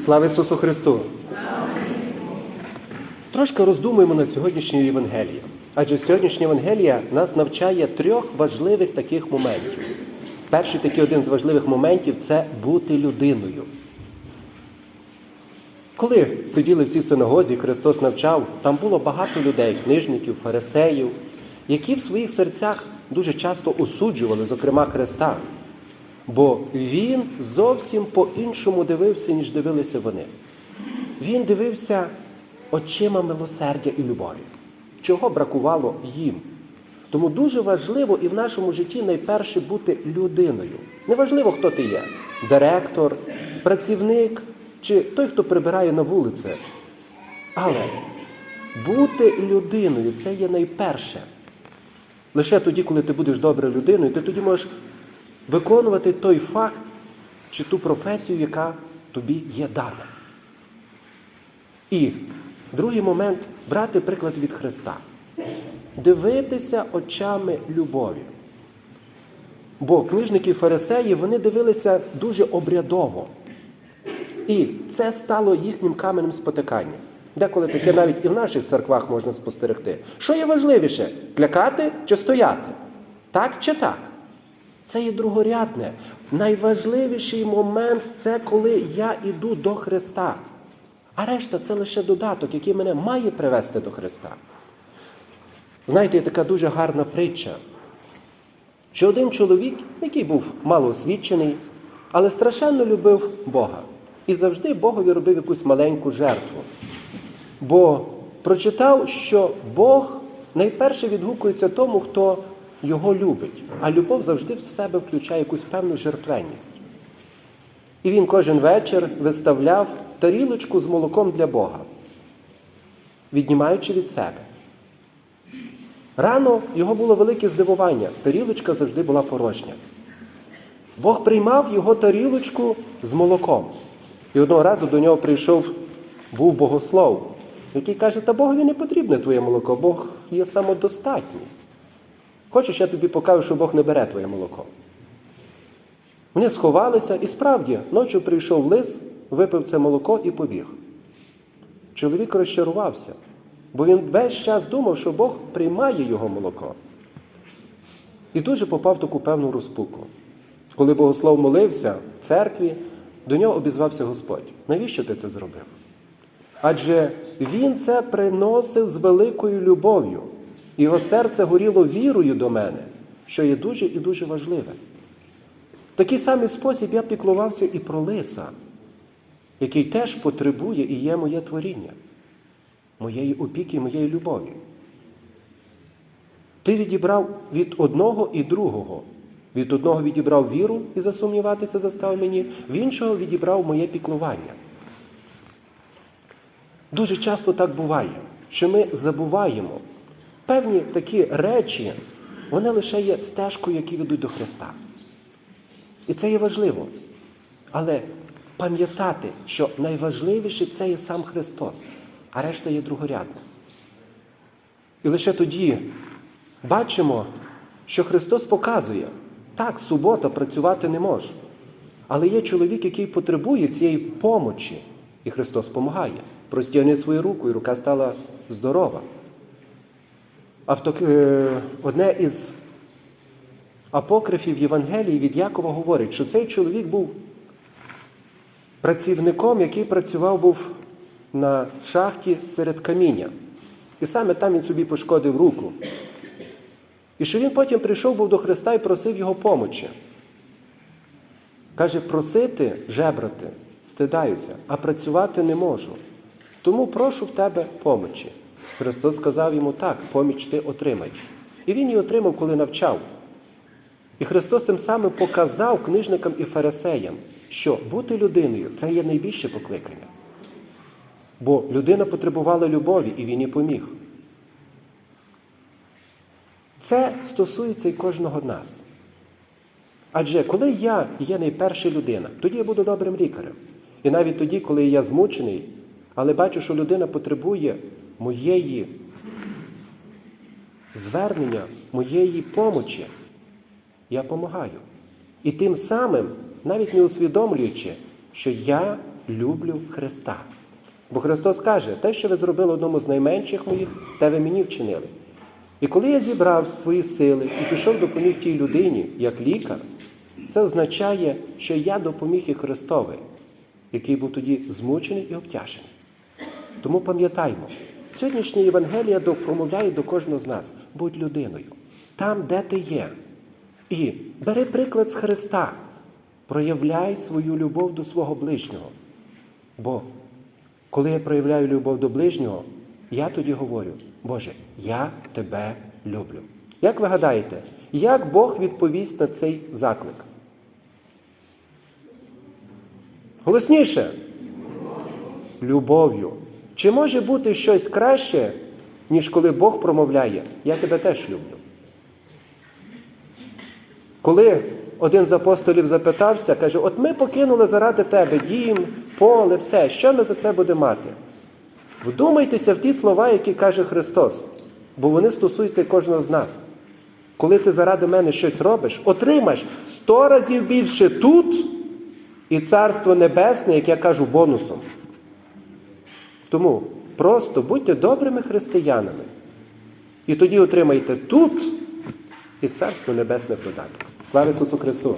Слава Ісусу Христу! Трошки роздумуємо над сьогоднішньою Євангелією. Адже сьогоднішня Євангелія нас навчає трьох важливих таких моментів. Перший такий один з важливих моментів це бути людиною. Коли сиділи всі в синагозі, Христос навчав, там було багато людей, книжників, фарисеїв, які в своїх серцях дуже часто осуджували, зокрема Христа. Бо Він зовсім по-іншому дивився, ніж дивилися вони. Він дивився очима милосердя і любові, чого бракувало їм. Тому дуже важливо і в нашому житті найперше бути людиною. Неважливо, хто ти є директор, працівник чи той, хто прибирає на вулиці. Але бути людиною це є найперше. Лише тоді, коли ти будеш доброю людиною, ти тоді можеш виконувати той факт чи ту професію, яка тобі є дана. І другий момент брати приклад від Христа. Дивитися очами любові. Бо книжники фарисеї вони дивилися дуже обрядово. І це стало їхнім каменем спотикання. Деколи таке навіть і в наших церквах можна спостерегти. Що є важливіше клякати чи стояти? Так чи так? Це є другорядне. Найважливіший момент це коли я йду до Христа. А решта це лише додаток, який мене має привести до Христа. Знаєте, є така дуже гарна притча, що один чоловік, який був малоосвічений, але страшенно любив Бога. І завжди Богові робив якусь маленьку жертву. Бо прочитав, що Бог найперше відгукується тому, хто його любить. А любов завжди в себе включає якусь певну жертвенність. І він кожен вечір виставляв тарілочку з молоком для Бога, віднімаючи від себе. Рано його було велике здивування, тарілочка завжди була порожня. Бог приймав його тарілочку з молоком. І одного разу до нього прийшов був богослов, який каже, та Богові не потрібне твоє молоко, Бог є самодостатній. Хочеш, я тобі покажу, що Бог не бере твоє молоко. Вони сховалися і справді ночі прийшов лис, випив це молоко і побіг. Чоловік розчарувався, бо він весь час думав, що Бог приймає його молоко. І дуже попав в таку певну розпуку. Коли богослов молився в церкві, до нього обізвався Господь. Навіщо ти це зробив? Адже він це приносив з великою любов'ю. Його серце горіло вірою до мене, що є дуже і дуже важливе. В такий самий спосіб я піклувався і про лиса, який теж потребує і є моє творіння, моєї опіки, моєї любові. Ти відібрав від одного і другого. Від одного відібрав віру і засумніватися застав мені, в іншого відібрав моє піклування. Дуже часто так буває, що ми забуваємо певні такі речі, вони лише є стежкою, які ведуть до Христа. І це є важливо. Але пам'ятати, що найважливіше це є сам Христос, а решта є другорядна. І лише тоді бачимо, що Христос показує, так, субота працювати не може. Але є чоловік, який потребує цієї помочі, і Христос допомагає. Простягни свою руку, і рука стала здорова. Авто... Одне із апокрифів Євангелії від Якова говорить, що цей чоловік був працівником, який працював був на шахті серед каміння. І саме там він собі пошкодив руку. І що він потім прийшов був до Христа і просив його помочі. Каже, просити, жебрати, стидаюся, а працювати не можу. Тому прошу в тебе помочі. Христос сказав йому так, поміч ти отримаєш. І він її отримав, коли навчав. І Христос тим самим показав книжникам і фарисеям, що бути людиною це є найбільше покликання. Бо людина потребувала любові, і він їй поміг. Це стосується і кожного з нас. Адже коли я є найперша людина, тоді я буду добрим лікарем. І навіть тоді, коли я змучений, але бачу, що людина потребує моєї звернення, моєї помочі, я допомагаю. І тим самим, навіть не усвідомлюючи, що я люблю Христа. Бо Христос каже, те, що ви зробили одному з найменших моїх, те ви мені вчинили. І коли я зібрав свої сили і пішов допоміг тій людині як лікар, це означає, що я допоміг і Христові, який був тоді змучений і обтяжений. Тому пам'ятаймо, сьогоднішня Євангелія промовляє до кожного з нас: будь людиною, там, де ти є. І бери приклад з Христа, проявляй свою любов до свого ближнього. Бо коли я проявляю любов до ближнього, я тоді говорю, Боже, я тебе люблю. Як ви гадаєте, як Бог відповість на цей заклик? Голосніше. Любов'ю. Чи може бути щось краще, ніж коли Бог промовляє, я тебе теж люблю? Коли один з апостолів запитався, каже: От ми покинули заради тебе дім, поле, все, що ми за це будемо мати? Вдумайтеся в ті слова, які каже Христос, бо вони стосуються кожного з нас. Коли ти заради мене щось робиш, отримаєш сто разів більше тут і Царство Небесне, як я кажу, бонусом. Тому просто будьте добрими християнами. І тоді отримайте тут і Царство Небесне в додаток. Слава Ісусу Христу!